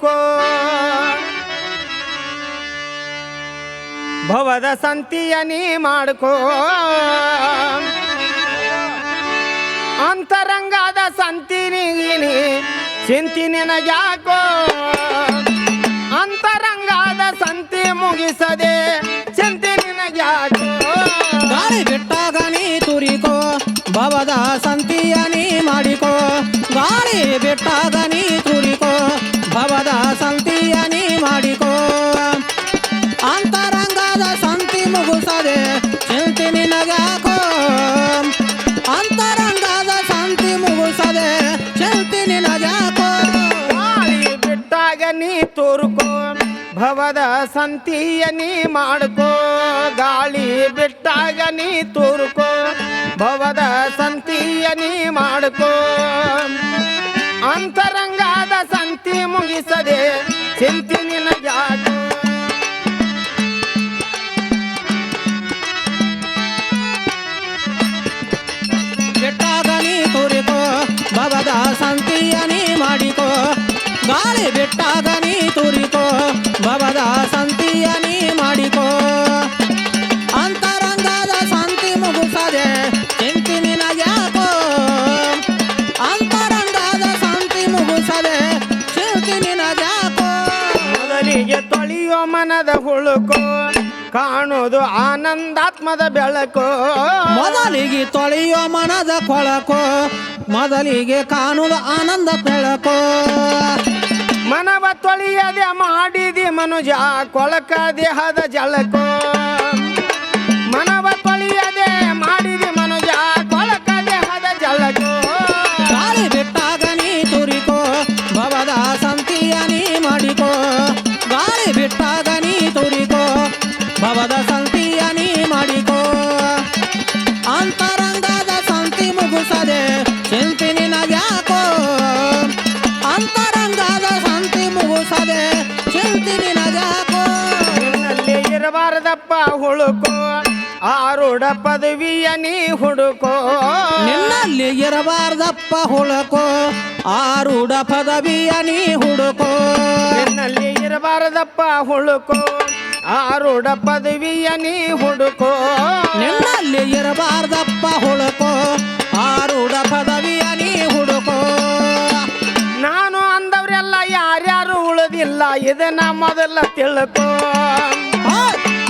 ತುರುಕೋ ಭವದ ಸಂತಿಯ ನೀ ಮಾಡ್ಕೋ. ಅಂತರಂಗದ ನೀ ಚಿಂತಿ ನಿನಗ್ಯಾಕೋ. ಅಂತರಂಗದ ಸಂತಿ ಮುಗಿಸದೆ ಚಿಂತಿ ನಿನಗ್ಯಾಕೋ. ಗಾಳಿ ಬಿಟ್ಟಾಗ ನೀ ತುರಿಕೋ, ಭವದ ಸಂತಿಯ ನೀ ಮಾಡಿಕೋ. ಗಾಳಿ ಬಿಟ್ಟಾಗ ನೀ ಭವದ ಸಂತಿಯ ನೀ ಮಾಡ್ಕೋ, ಗಾಳಿ ಬಿಟ್ಟಾಗ ನೀ ತೋರ್ಕೋ, ಭವದ ಸಂತಿಯ ನೀ ಮಾಡ್ಕೋ. ಅಂತರಂಗಾದ ಸಂತಿ ಮುಗಿಸದೆ ಚಿಂತಿ ನಿನ ಬಿಟ್ಟಾಗ ನೀ ತೂರಿಕೋ, ಭವದ ಸಂತಿಯ ನೀ ಮಾಡಿಕೋ, ಗಾಳಿ ಬಿಟ್ಟಾಗ ನೀ ತುರಿಕೋ ಭವದ ಸಂತಿಯ ನೀ ಮಾಡಿಕೋ. ಅಂತರಂಗದ ಸಂತಿ ಮುಗಿಸದೆ ಚಿಂತಿ ನಿನಗ್ಯಾಕೋ ಅಂತರಂಗದ ಸಂತಿ ಮುಗಿಸದೆ ಚಿಂತಿ ನಿನಗ್ಯಾಕೋ ಮೊದಲಿಗೆ ತೊಳೆಯೋ ಮನದ ಹುಳುಕೋ ಕಾಣೋದು ಆನಂದಾತ್ಮದ ಬೆಳಕು. ಮೊದಲಿಗೆ ತೊಳೆಯೋ ಮನದ ಕೊಳಕೋ ಮೊದಲಿಗೆ ಕಾಣುವ ಆನಂದ ಬೆಳಕೋ. ಮನವ ತೊಳಿಯದೆ ಮಾಡಿದಿ ಮನುಜ, ಕೊಳಕ ದೇಹದ ಜಳಕೋ. ಮನವ ತೊಳಿಯದೆ ಮಾಡಿದಿ ಮನುಜ, ಕೊಳಕ ದೇಹದ ಜಳಕೋ. ಗಾಳಿ ಬಿಟ್ಟಾಗ ನೀ ತುರಿಕೋ ಭವದ ಸಂತಿಯ ನೀ ಮಾಡಿಕೋ. ಗಾಳಿ ಬಿಟ್ಟಾಗ ನೀ ತುರಿಕೋ ಭವದ ಇರಬಾರದಪ್ಪ ಹುಡುಕೋ ಆರುಡ ಪದವಿಯ ನೀ ಹುಡುಕೋ. ನಿನ್ನಲ್ಲಿ ಇರಬಾರ್ದಪ್ಪ ಹುಡುಕೋ ಆರೂಢ ಪದವಿಯ ನೀ ಹುಡುಕೋ. ನಿನ್ನಲ್ಲಿ ಇರಬಾರದಪ್ಪ ಹುಡುಕೋ ಆರುಡ ಪದವಿಯ ನೀ ಹುಡುಕೋ. ನಿನ್ನಲ್ಲಿ ಇರಬಾರ್ದಪ್ಪ ಹುಡುಕೋ ಆರುಡ ಪದವಿಯ ನೀ ಹುಡುಕೋ. ನಾನು ಅಂದವ್ರೆಲ್ಲ ಯಾರ್ಯಾರು ಉಳಿದಿಲ್ಲ ಇದನ್ನ ಮೊದಲ ತಿಳ್ಕೋ.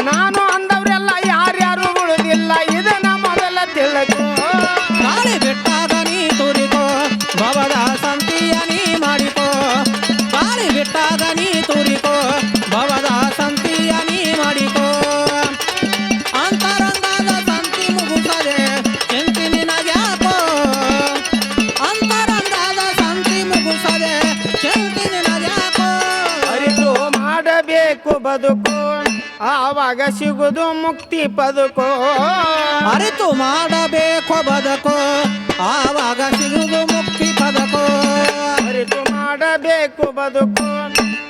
ನಾನು ಆವಾಗ ಸಿಗುದು ಮುಕ್ತಿ ಪದಕೋ? ಅರಿತು ಮಾಡಬೇಕು ಬದಕೋ. ಆವಾಗ ಸಿಗುದು ಮುಕ್ತಿ ಪದಕೋ. ಅರಿತು ಮಾಡಬೇಕು ಬದುಕು.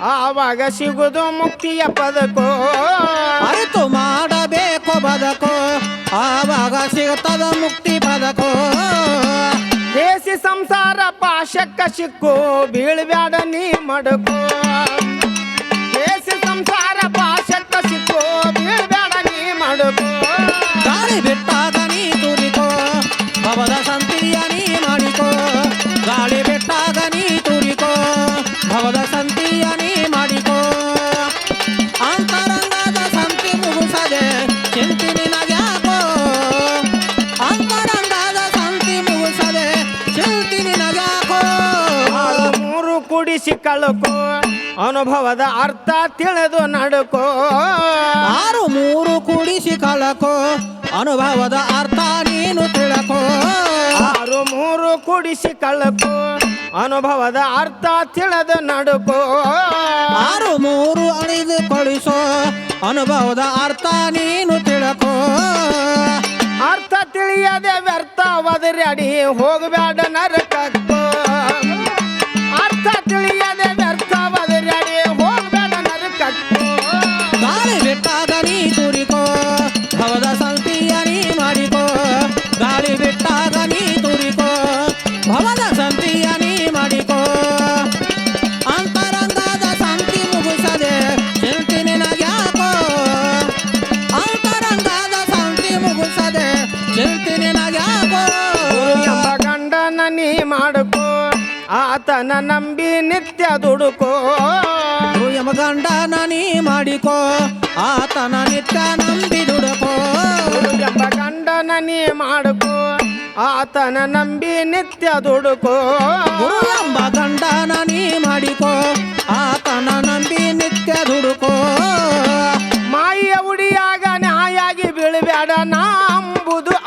ಆವಾಗ ಸಿಗುದು ಮುಕ್ತಿಯ ಪದಕೋ? ಅರಿತು ಮಾಡಬೇಕು ಬದಕೋ. ಆವಾಗ ಸಿಗುತ್ತದ ಮುಕ್ತಿ ಪದಕೋ. ದೇಸಿ ಸಂಸಾರ ಪಾಶಕ್ಕ ಸಿಕ್ಕು ಬೀಳ್ಬ್ಯಾಡ ನೀ ಮಡಕೋ. ಗಾಳಿ ಬಿಟ್ಟಾಗ ನೀ ತುರಿಕೋ ಭವದ ಸಂತಿಯ ನೀ ಮಾಡಿಕೋ ಗಾಳಿ ಬೆಟ್ಟಾದ ನೀ ತುರಿಕೋ ಭವದ ಸಂತಿಯ ನೀ ಮಾಡಿಕೋ. ಅಂತರಂಗದ ಸಂತಿ ಮುಗಿಸದೆ ಚಿಂತಿ ನಿನಗ್ಯಾಕೋ ಅಂತರಂಗದ ಸಂತಿ ಮುಗಿಸದೆ ಚಿಂತಿ ನಿನಗ್ಯಾಕೋ ಮೂರು ಕುಡಿಸಿ ಕಳಕೋ ಅನುಭವದ ಅರ್ಥ ತಿಳಿದು ನಡುಕೋ. ಆರು ಮೂರು ಕುಡಿಸಿ ಕಳಕೋ ಅನುಭವದ ಅರ್ಥ ನೀನು ತಿಳಕೋ. ಆರು ಮೂರು ಕುಡಿಸಿ ಕಳ್ಕೋ ಅನುಭವದ ಅರ್ಥ ತಿಳಿದ ನಡುಕೋ. ಆರು ಮೂರು ಅಳಿದು ಕಳಿಸೋ ಅನುಭವದ ಅರ್ಥ ನೀನು ತಿಳಕೋ. ಅರ್ಥ ತಿಳಿಯದೆ ವ್ಯರ್ಥ ಅಡಿ ಹೋಗಬೇಡ ನರಕಕ್ಕೋ ಎಂಬ ನೀ ಮಾಡಕೋ ಆತನ ನಂಬಿ ನಿತ್ಯ ದುಡುಕೋ. ಎಂಬ ಗಂಡನ ನೀ ಮಾಡಿಕೋ ಆತನ ನಿತ್ಯ ನಂಬಿ ದುಡುಕೋ. ಎಂಬ ಗಂಡನ ನೀ ಮಾಡಕೋ ಆತನ ನಂಬಿ ನಿತ್ಯ ದುಡುಕೋ. ಎಂಬ ಗಂಡನ ನೀ ಮಾಡಿಕೋ ಆತನ ನಂಬಿ ನಿತ್ಯ ದುಡುಕೋ. ಮಾಯಿಯ ಉಡಿಯಾಗ ನಾಯಾಗಿ ಬೀಳಬೇಡ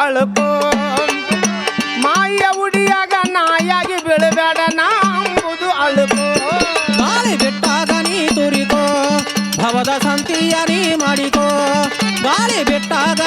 ನಂಬುದು ಮಾಯ ಉಡಿಯಾಗ ನಾಯಾಗಿ ಬೀಳಬೇಡ ನಾಂಬುದು ಅಳುಕೋ. ಗಾಳಿ ಬೆಟ್ಟಾದ ನೀ ತುರಿಕೋ, ಭವದ ಸಂತಿಯ ನೀ ಮಾಡಿಕೋ. ಗಾಳಿ ಬಿಟ್ಟಾಗ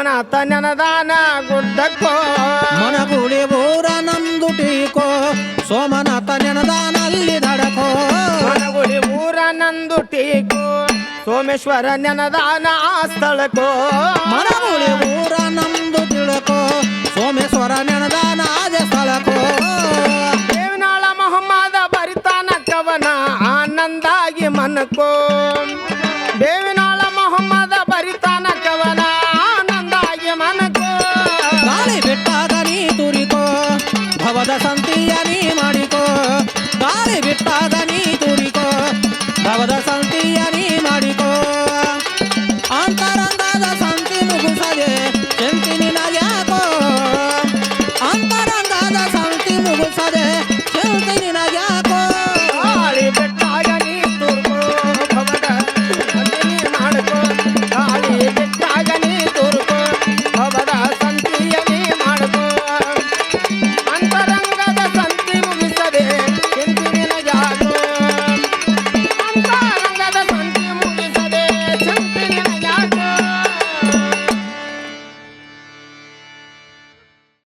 ಸೋಮನಾಥ ನೆನದಾನ ಗುಡ್ಡಕ್ಕೋ. ಮನಗುಳಿ ಬೋರ ನಂದು ಟೀಕೋ ಸೋಮನಾಥ ತನನದಾನಲ್ಲಿ ದಡಕೋ. ನನಗುಳಿ ಬೋರ ನಂದು ಟೀಕೋ ಸೋಮೇಶ್ವರ ನೆನದಾನ ಆ ಸ್ಥಳಕ್ಕೋ. ಮನಗುಳಿ ಬೋರ ನಂದು ತಿಳಕೋ ಸೋಮೇಶ್ವರ ನೆನದಾನ ಆದ ಸ್ಥಳಕೋ ದೇವನಾಳ ಮೊಹಮ್ಮದ ಬರಿತಾನ ಕವನ ಆನಂದಾಗಿ ಮನಕೋ ಗಾಳಿ ಬಿಟ್ಟಾಗ ನೀ ತುರಿಕೋ ಭವದ ಸಂತಿಯ ನೀ ಮಾಡಿಕೋ ಗಾಳಿ ಬಿಟ್ಟಾಗ ನೀ ತುರಿಕೋ ಭವದ ಸಂತಿಯ ನೀ ಮಾಡಿಕೋ